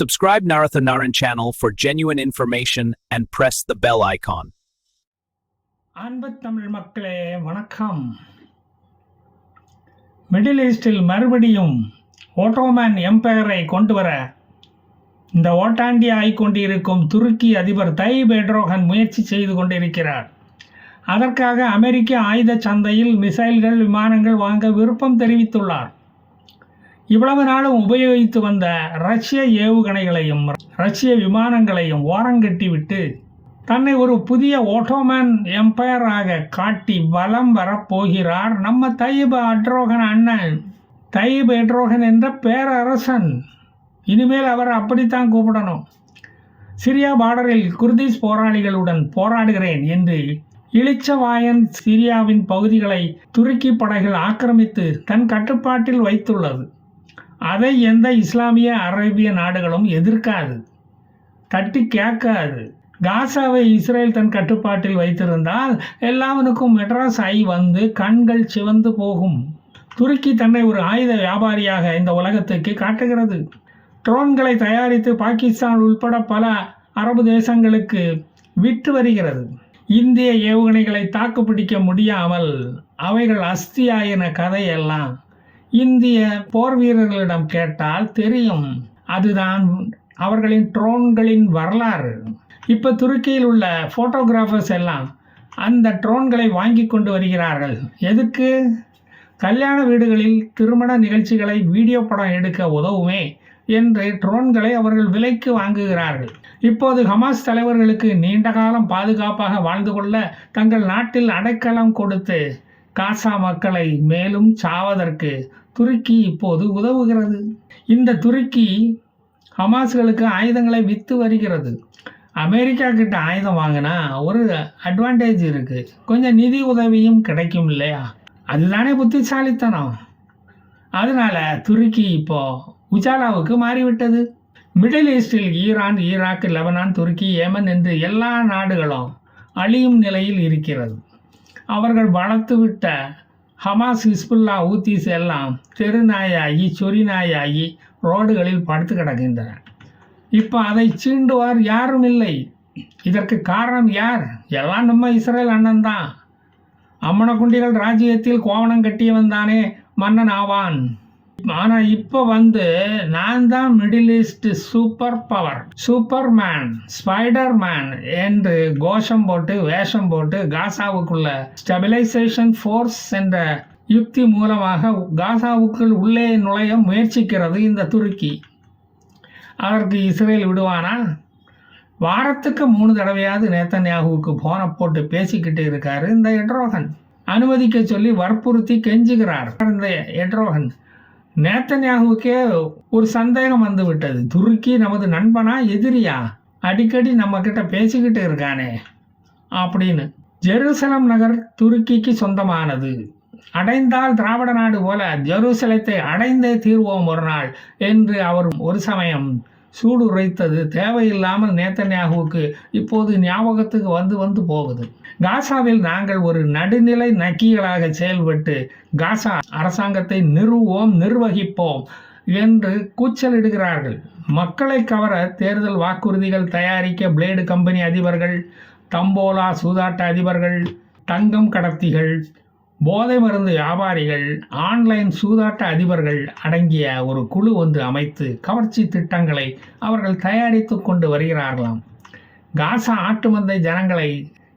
Subscribe Naratha Naran channel for genuine information and press the bell icon. அன்பு தமிழ் மக்களே வணக்கம். Middle ஈஸ்டில் மறுபடியும் ஓட்டோமேன் எம்பையரை கொண்டு வர இந்த ஓட்டாண்டி ஆய்கொண்டிருக்கும் துருக்கி அதிபர் தைப் எட்ரோகன் முயற்சி செய்து கொண்டிருக்கிறார். அதற்காக அமெரிக்க ஆயுத சந்தையில் மிசைல்கள் விமானங்கள் வாங்க விருப்பம் தெரிவித்துள்ளார். இவ்வளவு நாளும் உபயோகித்து வந்த ரஷ்ய ஏவுகணைகளையும் ரஷ்ய விமானங்களையும் ஓரங்கட்டிவிட்டு தன்னை ஒரு புதிய ஓட்டோமேன் எம்பையராக காட்டி வலம் வரப்போகிறார் நம்ம தையப் அட்ரோகன் அண்ணன். தையப் எட்ரோகன் என்ற பேரரசன். இனிமேல் அவர் அப்படித்தான் கூப்பிடணும். சிரியா பார்டரில் குர்திஸ் போராளிகளுடன் போராடுகிறேன் என்று இளிச்சவாயன் சிரியாவின் பகுதிகளை துருக்கி படைகள் ஆக்கிரமித்து தன் கட்டுப்பாட்டில் வைத்துள்ளது. அதை எந்த இஸ்லாமிய அரேபிய நாடுகளும் எதிர்க்காது. தட்டி கேட்காது. காசாவை இஸ்ரேல் தன் கட்டுப்பாட்டில் வைத்திருந்தால் எல்லாவனுக்கும் மெட்ராஸ் ஐ வந்து கண்கள் சிவந்து போகும். துருக்கி தன்னை ஒரு ஆயுத வியாபாரியாக இந்த உலகத்துக்கு காட்டுகிறது. ட்ரோன்களை தயாரித்து பாகிஸ்தான் உள்பட பல அரபு தேசங்களுக்கு விட்டு வருகிறது. இந்திய ஏவுகணைகளை தாக்குப்பிடிக்க முடியாமல் அவைகள் அஸ்தியாயின கதையெல்லாம் இந்திய போர் வீரர்களிடம் கேட்டால் தெரியும். அதுதான் அவர்களின் ட்ரோன்களின் வரலாறு. இப்போ துருக்கியில் உள்ள ஃபோட்டோகிராஃபர்ஸ் எல்லாம் அந்த ட்ரோன்களை வாங்கி கொண்டு வருகிறார்கள். எதுக்கு? கல்யாண வீடுகளில் திருமண நிகழ்ச்சிகளை வீடியோ படம் எடுக்க உதவுமே என்று ட்ரோன்களை அவர்கள் விலைக்கு வாங்குகிறார்கள். இப்போது ஹமாஸ் தலைவர்களுக்கு நீண்ட காலம் பாதுகாப்பாக வாழ்ந்து கொள்ள தங்கள் நாட்டில் அடைக்கலம் கொடுத்து காசா மக்களை மேலும் சாவதற்கு துருக்கி இப்போது உதவுகிறது. இந்த துருக்கி ஹமாஸ்களுக்கு ஆயுதங்களை விற்று வருகிறது. அமெரிக்கா கிட்ட ஆயுதம் வாங்கினா ஒரு அட்வான்டேஜ் இருக்குது கொஞ்சம் நிதி உதவியும் கிடைக்கும் இல்லையா? அதுதானே புத்திசாலித்தனம். அதனால் துருக்கி இப்போது உஜாலாவுக்கு மாறிவிட்டது. மிடில் ஈஸ்டில் ஈரான் ஈராக் லெபனான் துருக்கி ஏமன் என்று எல்லா நாடுகளும் அழியும் நிலையில் இருக்கிறது. அவர்கள் வளர்த்துவிட்ட ஹமாஸ் ஹிஸ்புல்லா ஊத்தீஸ் எல்லாம் தெருநாயாகி சொரிநாயாகி ரோடுகளில் படுத்து கிடக்கின்றன. இப்போ அதை சீண்டுவார் யாரும் இல்லை. இதற்கு காரணம் யார்? எல்லாம் நம்ம இஸ்ரேல் அண்ணன் தான். அம்மனக்குண்டிகள் ராஜ்யத்தில் கோவணம் கட்டியவன் தானே மன்னன் ஆவான். ஆனால் இப்போ வந்து நான் தான் middle east super power Superman Spiderman என்று கோஷம் போட்டு வேஷம் போட்டு காசாவுக்குள்ள ஸ்டெபிலைசேஷன் ஃபோர்ஸ் என்ற யுக்தி மூலமாக காசாவுக்குள் உள்ளே நுழைய முயற்சிக்கிறது இந்த துருக்கி. அதற்கு இஸ்ரேல் விடுவானா வாரத்துக்கு மூணு தடவையாவது நேத்தன்யாகுவுக்கு போன போட்டு பேசிக்கிட்டு இருக்காரு இந்த எட்ரோகன். அனுமதிக்க சொல்லி வற்புறுத்தி கெஞ்சுகிறார். இந்த எட்ரோகன் நேத்தன்யாகுவுக்கே ஒரு சந்தேகம் வந்து விட்டது. துருக்கி நமது நண்பனா எதிரியா? அடிக்கடி நம்ம கிட்ட பேசிக்கிட்டு இருக்கானே அப்படின்னு. ஜெருசலம் நகர் துருக்கிக்கு சொந்தமானது. அடைந்தால் திராவிட நாடு போல ஜெருசலத்தை அடைந்தே தீர்வோம் ஒரு நாள் என்று அவர் ஒரு சமயம் சூடு உரைத்தது தேவையில்லாமல் நேத்தன்யாகுவுக்கு இப்போது ஞாபகத்துக்கு வந்து வந்து போகுது. காசாவில் நாங்கள் ஒரு நடுநிலை நக்கிகளாக செயல்பட்டு காசா அரசாங்கத்தை நிறுவோம் நிர்வகிப்போம் என்று கூச்சலிடுகிறார்கள். மக்களை கவர தேர்தல் வாக்குறுதிகள் தயாரிக்க பிளேடு கம்பெனி அதிபர்கள் தம்போலா சூதாட்ட அதிபர்கள் தங்கம் கடத்திகள் போதை மருந்து வியாபாரிகள் ஆன்லைன் சூதாட்ட அதிபர்கள் அடங்கிய ஒரு குழு ஒன்று அமைத்து கவர்ச்சி திட்டங்களை அவர்கள் தயாரித்து கொண்டு வருகிறார்களாம். காசா ஆட்டு மந்தை ஜனங்களை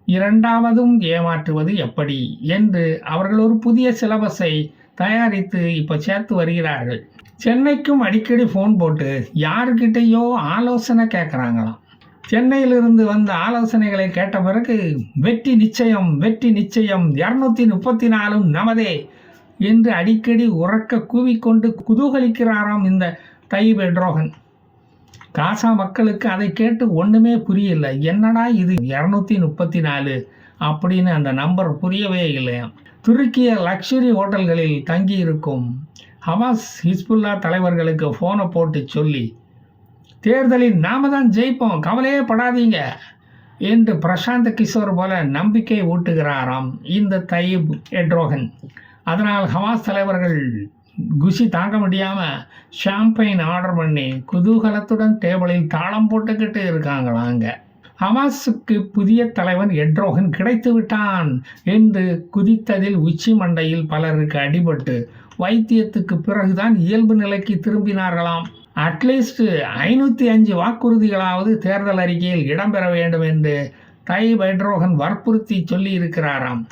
இரண்டாவதும் ஏமாற்றுவது எப்படி என்று அவர்கள் ஒரு புதிய சிலபஸை தயாரித்து இப்போ சேர்த்து வருகிறார்கள். சென்னைக்கும் அடிக்கடி ஃபோன் போட்டு யாருக்கிட்டேயோ ஆலோசனை கேட்குறாங்களாம். சென்னையிலிருந்து வந்த ஆலோசனைகளை கேட்ட பிறகு வெற்றி நிச்சயம் வெற்றி நிச்சயம் இரநூத்தி முப்பத்தி நாலும் நமதே என்று அடிக்கடி உறக்க கூவிக்கொண்டு குதூகலிக்கிறாராம் இந்த தைப் எட்ரோகன் காசா மக்களுக்கு அதை கேட்டு ஒன்றுமே புரியல. என்னடா இது இரநூத்தி முப்பத்தி நாலு அப்படின்னு அந்த நம்பர் புரியவே இல்லையாம் துருக்கிய லக்ஸுரி ஹோட்டல்களில் தங்கியிருக்கும் ஹமாஸ் ஹிஸ்புல்லா தலைவர்களுக்கு ஃபோனை போட்டு சொல்லி தேர்தலில் நாம தான் ஜெயிப்போம். கவலையே படாதீங்க. என்று பிரசாந்த் கிஷோர் போல நம்பிக்கை ஊட்டுகிறாராம் இந்த தயிப் எட்ரோகன். அதனால் ஹமாஸ் தலைவர்கள் குஷி தாங்க முடியாமல் ஷாம்பைன் ஆர்டர் பண்ணி குதூகலத்துடன் டேபிளில் தாளம் போட்டுக்கிட்டு இருக்காங்களாம் ஹமாஸுக்கு புதிய தலைவன் எட்ரோகன் கிடைத்து விட்டான் என்று குதித்ததில் உச்சி மண்டையில் பலருக்கு அடிபட்டு வைத்தியத்துக்கு பிறகுதான் இயல்பு நிலைக்கு திரும்பினார்களாம். அட்லீஸ்ட் ஐநூற்றி அஞ்சு வாக்குறுதிகளாவது தேர்தல் அறிக்கையில் இடம்பெற வேண்டும் என்று தைப் எட்ரோகன் வற்புறுத்தி சொல்லி இருக்கிறாராம்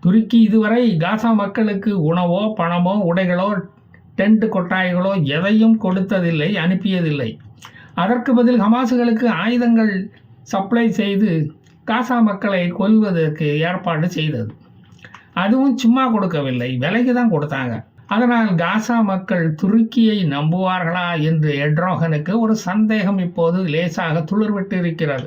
துருக்கி இதுவரை காசா மக்களுக்கு உணவோ பணமோ உடைகளோ டென்ட் கொட்டாய்களோ எதையும் கொடுத்ததில்லை அனுப்பியதில்லை. அதற்கு பதில் ஹமாசுகளுக்கு ஆயுதங்கள் சப்ளை செய்து காசா மக்களை கொல்வதற்கு ஏற்பாடு செய்தது. அதுவும் சும்மா கொடுக்கவில்லை விலைக்கு தான் கொடுத்தாங்க. அதனால் காசா மக்கள் துருக்கியை நம்புவார்களா என்று எட்ரோகனுக்கு ஒரு சந்தேகம் இப்போது லேசாக துளிர்விட்டு இருக்கிறது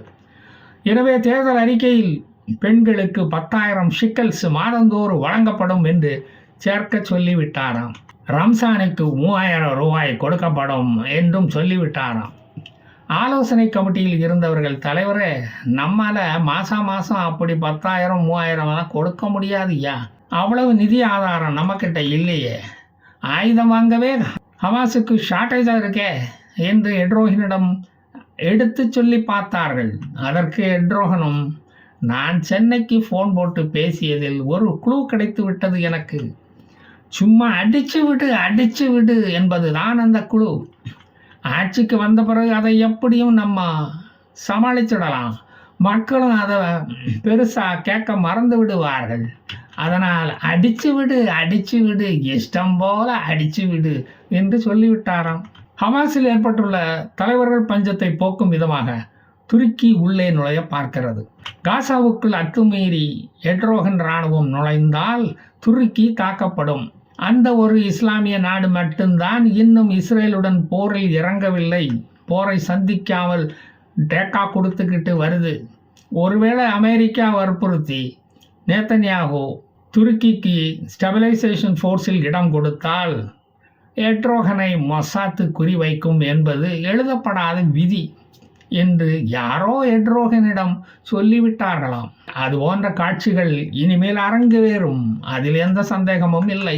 எனவே தேர்தல் அறிக்கையில் பெண்களுக்கு பத்தாயிரம் ஷிக்கல்ஸ் மாதந்தோறும் வழங்கப்படும் என்று சேர்க்க சொல்லிவிட்டாராம். ரம்சானுக்கு மூவாயிரம் ரூபாய் கொடுக்கப்படும் என்றும் சொல்லிவிட்டாராம். ஆலோசனை கமிட்டியில் இருந்தவர்கள் தலைவரே நம்மால் மாதம் மாதம் அப்படி பத்தாயிரம் மூவாயிரம் எல்லாம் கொடுக்க முடியாதுய்யா அவ்வளவு நிதி ஆதாரம் நம்மக்கிட்ட இல்லையே. ஆயுதம் வாங்கவே ஹமாஸுக்கு ஷார்ட்டேஜாக இருக்கே என்று எட்ரோகனிடம் எடுத்து சொல்லி பார்த்தார்கள். அதற்கு எட்ரோகனும் நான் சென்னைக்கு ஃபோன் போட்டு பேசியதில் ஒரு குழு கிடைத்து விட்டது எனக்கு. சும்மா அடித்து விடு அடித்து விடு என்பது தான் அந்த குழு ஆட்சிக்கு வந்த பிறகு அதை எப்படியும் நம்ம சமாளிச்சிடலாம். மக்களும் அதை பெருசாக கேட்க மறந்து விடுவார்கள். அதனால் அடிச்சு விடு அடிச்சு விடு இஷ்டம் போல அடிச்சு விடு என்று சொல்லிவிட்டாராம். ஹமாஸில் ஏற்பட்டுள்ள தலைவர்கள் பஞ்சத்தை போக்கும் விதமாக துருக்கி உள்ளே நுழைய பார்க்கிறது. காசாவுக்குள் அத்துமீறி எட்ரோகன் இராணுவம் நுழைந்தால் துருக்கி தாக்கப்படும். அந்த ஒரு இஸ்லாமிய நாடு மட்டும்தான் இன்னும் இஸ்ரேலுடன் போரில் இறங்கவில்லை. போரை சந்திக்காமல் டேக்கா கொடுத்துக்கிட்டு வருது. ஒருவேளை அமெரிக்கா வற்புறுத்தி நேத்தன்யாகு துருக்கிக்கு ஸ்டெபிலைசேஷன் ஃபோர்ஸில் இடம் கொடுத்தால் எட்ரோகனை மொசாத்து குறிவைக்கும் என்பது எழுதப்படாத விதி என்று யாரோ எட்ரோகனிடம் சொல்லிவிட்டார்களாம். அது போன்ற காட்சிகள் இனிமேல் அரங்கேறும் அதில் எந்த சந்தேகமும் இல்லை.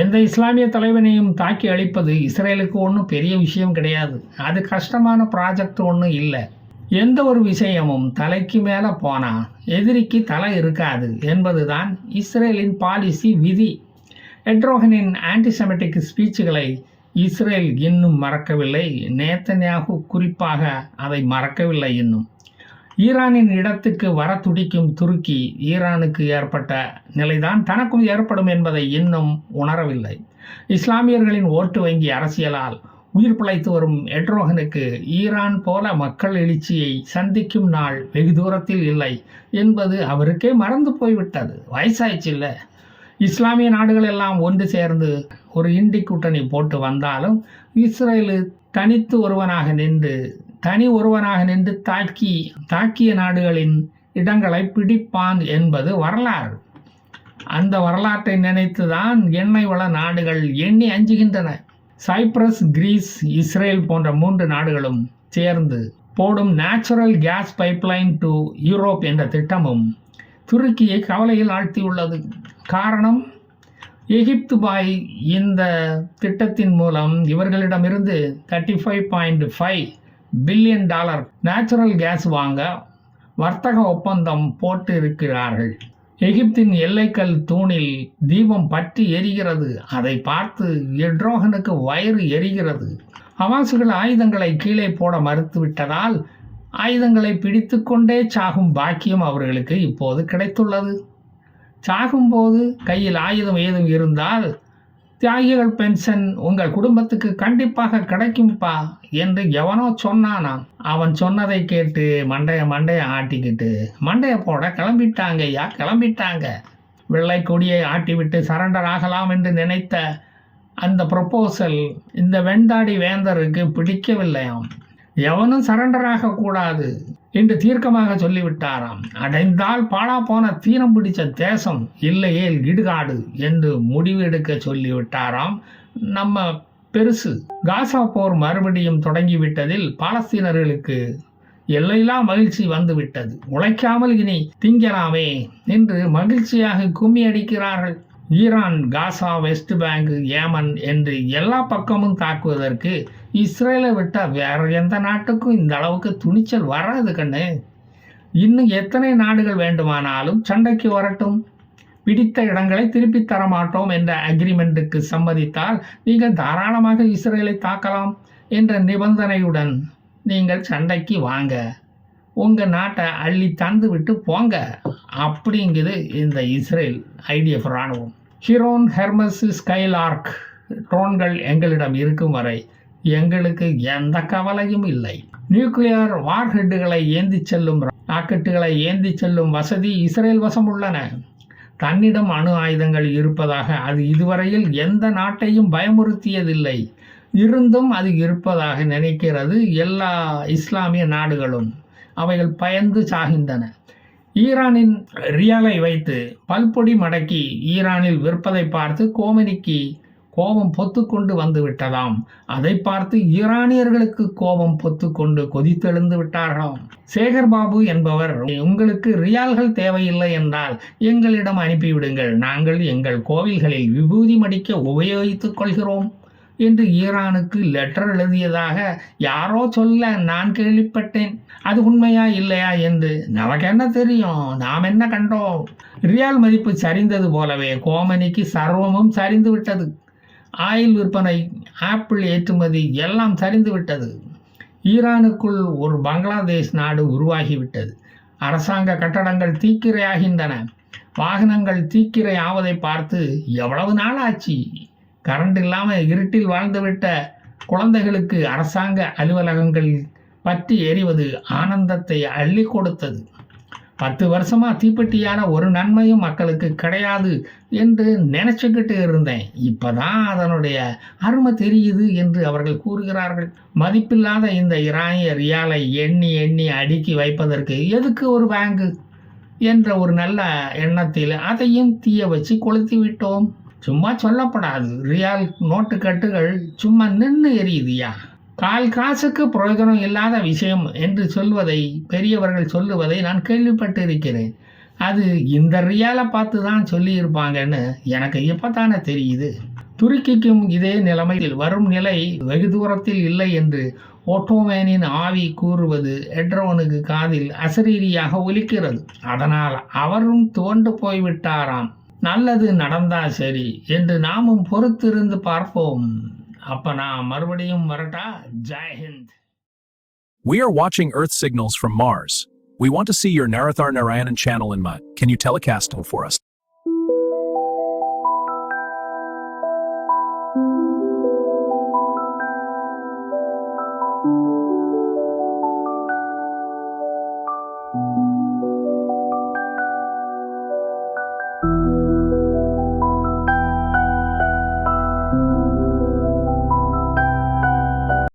எந்த இஸ்லாமிய தலைவனையும் தாக்கி அழிப்பது இஸ்ரேலுக்கு ஒன்றும் பெரிய விஷயம் கிடையாது. அது கஷ்டமான ப்ராஜெக்ட் ஒன்றும் இல்லை. எந்த ஒரு விஷயமும் தலைக்கு மேலே போனால் எதிரிக்கு தலை இருக்காது என்பதுதான் இஸ்ரேலின் பாலிசி விதி. எட்ரோகனின் ஆன்டிசெமெட்டிக் ஸ்பீச்சுகளை இஸ்ரேல் இன்னும் மறக்கவில்லை. நேத்தன்யாகு குறிப்பாக அதை மறக்கவில்லை இன்னும். ஈரானின் இடத்துக்கு வர துடிக்கும் துருக்கி ஈரானுக்கு ஏற்பட்ட நிலைதான் தனக்கும் ஏற்படும் என்பதை இன்னும் உணரவில்லை. இஸ்லாமியர்களின் ஓட்டு வங்கி அரசியலால் உயிர் பிழைத்து வரும் எட்ரோகனுக்கு ஈரான் போல மக்கள் எழுச்சியை சந்திக்கும் நாள் வெகு தூரத்தில் இல்லை என்பது அவருக்கே மறந்து போய்விட்டது. வயசாயிடுச்சு இல்லை. இஸ்லாமிய நாடுகள் எல்லாம் ஒன்று சேர்ந்து ஒரு இண்டி கூட்டணி போட்டு வந்தாலும் இஸ்ரேலு தனித்து ஒருவனாக நின்று தனி ஒருவனாக நின்று தாக்கி தாக்கிய நாடுகளின் இடங்களை பிடிப்பான் என்பது வரலாறு. அந்த வரலாற்றை நினைத்துதான் எண்ணெய் வள நாடுகள் எண்ணி அஞ்சுகின்றன. சைப்ரஸ் கிரீஸ் இஸ்ரேல் போன்ற மூன்று நாடுகளும் சேர்ந்து போடும் natural gas pipeline to Europe என்ற திட்டமும் துருக்கியை கவலையில் ஆழ்த்தியுள்ளது. காரணம் எகிப்து பாய் இந்த திட்டத்தின் மூலம் இவர்களிடமிருந்து thirty five point five billion dollar natural gas வாங்க வர்த்தக ஒப்பந்தம் போட்டு இருக்கிறார்கள் எகிப்தின் எல்லைக்கல் தூணில் தீபம் பற்றி எரிகிறது. அதை பார்த்து எட்ரோகனுக்கு வயிறு எரிகிறது. அவாசுகள் ஆயுதங்களை கீழே போட மறுத்துவிட்டதால் ஆயுதங்களை பிடித்துக்கொண்டே சாகும் பாக்கியம் அவர்களுக்கு இப்போது கிடைத்துள்ளது. சாகும்போது கையில் ஆயுதம் ஏதும் இருந்தால் தியாகிகள் பென்ஷன் உங்கள் குடும்பத்துக்கு கண்டிப்பாக கிடைக்கும்ப்பா என்று எவனோ சொன்னானாம். அவன் சொன்னதை கேட்டு மண்டைய மண்டைய ஆட்டிக்கிட்டு மண்டைய போட கிளம்பிட்டாங்க ஐயா கிளம்பிட்டாங்க. வெள்ளை கொடியை ஆட்டிவிட்டு சரண்டர் ஆகலாம் என்று நினைத்த அந்த ப்ரொப்போசல் இந்த வெண்தாடி வேந்தருக்கு பிடிக்கவில்லையாம். எவனும் சரண்டர் ஆகக்கூடாது என்று தீர்க்கமாக சொல்லிவிட்டாராம். அடைந்தால் பாழா போன தீனம் பிடிச்ச தேசம் இல்லையேல் இடுகாடு என்று முடிவு எடுக்க சொல்லிவிட்டாராம். நம்ம பெருசு காசா போர் மறுபடியும் தொடங்கிவிட்டதில் பாலஸ்தீனர்களுக்கு எல்லையெல்லாம் மகிழ்ச்சி வந்துவிட்டது. உழைக்காமல் இனி திங்கலாமே என்று மகிழ்ச்சியாக கும்மி அடிக்கிறார்கள் Iran Gaza West Bank Yemen என்று எல்லா பக்கமும் தாக்குவதற்கு இஸ்ரேலை விட்டால் வேற எந்த நாட்டுக்கும் இந்த அளவுக்கு துணிச்சல் வராது கண்ணு. இன்னும் எத்தனை நாடுகள் வேண்டுமானாலும் சண்டைக்கு வரட்டும். பிடித்த இடங்களை திருப்பித் தர மாட்டோம் என்ற அக்ரிமெண்ட்டுக்கு சம்மதித்தால் நீங்கள் தாராளமாக இஸ்ரேலை தாக்கலாம் என்ற நிபந்தனையுடன் நீங்கள் சண்டைக்கு வாங்க. உங்கள் நாட்டை அள்ளி தந்து விட்டு போங்க. அப்படிங்குது இந்த இஸ்ரேல் ஐடிஎஃப் இராணுவம் ஹிரோன் ஹெர்மஸ் ஸ்கைலார்க் ட்ரோன்கள் எங்களிடம் இருக்கும் வரை எங்களுக்கு எந்த கவலையும் இல்லை. நியூக்ளியர் வார்ஹெட்டுகளை ஏந்தி செல்லும் ராக்கெட்டுகளை ஏந்தி செல்லும் வசதி இஸ்ரேல் வசம் உள்ளன. தன்னிடம் அணு ஆயுதங்கள் இருப்பதாக அது இதுவரையில் எந்த நாட்டையும் பயமுறுத்தியதில்லை. இருந்தும் அது இருப்பதாக நினைக்கிறது எல்லா இஸ்லாமிய நாடுகளும். அவைகள் பயந்து சாகின்றன. ஈரானின் ரியாலை வைத்து பல்பொடி மடக்கி ஈரானில் விற்பதை பார்த்து கோமனிக்கு கோபம் பொத்துக்கொண்டு வந்து விட்டதாம். அதை பார்த்து ஈரானியர்களுக்கு கோபம் பொத்துக்கொண்டு கொதித்தெழுந்து விட்டார்களாம். சேகர் பாபு என்பவர் உங்களுக்கு ரியால்கள் தேவையில்லை என்றால் எங்களிடம் அனுப்பிவிடுங்கள். நாங்கள் எங்கள் கோவில்களில் விபூதி மடிக்க உபயோகித்துக் கொள்கிறோம் என்று ஈரானுக்கு லெட்டர் எழுதியதாக யாரோ சொல்ல நான் கேள்விப்பட்டேன். அது உண்மையா இல்லையா? என்று நமக்கு என்ன தெரியும்? நாம் என்ன கண்டோம்? ரியால் மதிப்பு சரிந்தது போலவே கோமனிக்கு சர்வமும் சரிந்து விட்டது. ஆயில் விற்பனை ஆப்பிள் ஏற்றுமதி எல்லாம் சரிந்து விட்டது. ஈரானுக்குள் ஒரு பங்களாதேஷ் நாடு உருவாகிவிட்டது. அரசாங்க கட்டடங்கள் தீக்கிரையாகின்றன. வாகனங்கள் தீக்கிரை ஆவதை பார்த்து எவ்வளவு நாள் ஆச்சு கரண்ட் இல்லாமல் இருட்டில் வாழ்ந்துவிட்ட குழந்தைகளுக்கு அரசாங்க அலுவலகங்கள் பற்றி எறிவது ஆனந்தத்தை அள்ளி கொடுத்தது. பத்து வருஷமாக தீப்பெட்டியான ஒரு நன்மையும் மக்களுக்கு கிடையாது என்று நினச்சிக்கிட்டு இருந்தேன். இப்போ தான் அதனுடைய அருமை தெரியுது என்று அவர்கள் கூறுகிறார்கள். மதிப்பில்லாத இந்த இராணிய ரியாலை எண்ணி எண்ணி அடுக்கி வைப்பதற்கு எதுக்கு ஒரு பேங்கு? என்ற ஒரு நல்ல எண்ணத்தில் அதையும் தீய வச்சு கொளுத்தி விட்டோம். சும்மா சொல்லப்படாது. ரியால் நோட்டு கட்டுகள் சும்மா நின்று எரியுதுயா? கால் காசுக்கு பிரயோஜனம் இல்லாத விஷயம் என்று சொல்வதை பெரியவர்கள் சொல்லுவதை நான் கேள்விப்பட்டு இருக்கிறேன் அது இந்த ரியாலை பார்த்து தான் சொல்லியிருப்பாங்கன்னு எனக்கு இப்போதானே தெரியுது. துருக்கிக்கும் இதே நிலைமையில் வரும் நிலை வெகு தூரத்தில் இல்லை என்று ஓட்டோமேனின் ஆவி கூறுவது எட்ரோனுக்கு காதில் அசரீரியாக ஒலிக்கிறது. அதனால் அவரும் துவண்டு போய்விட்டாராம். நல்லது நடந்தா சரி என்று நாமும் பொறுத்திருந்து பார்ப்போம். அப்ப நான் மறுபடியும் வரட்டா ஜெய்ஹிந்த் We are watching Earth signals from Mars. We want to see your Narathar Narayanan channel in Mud. Can you telecast them for us?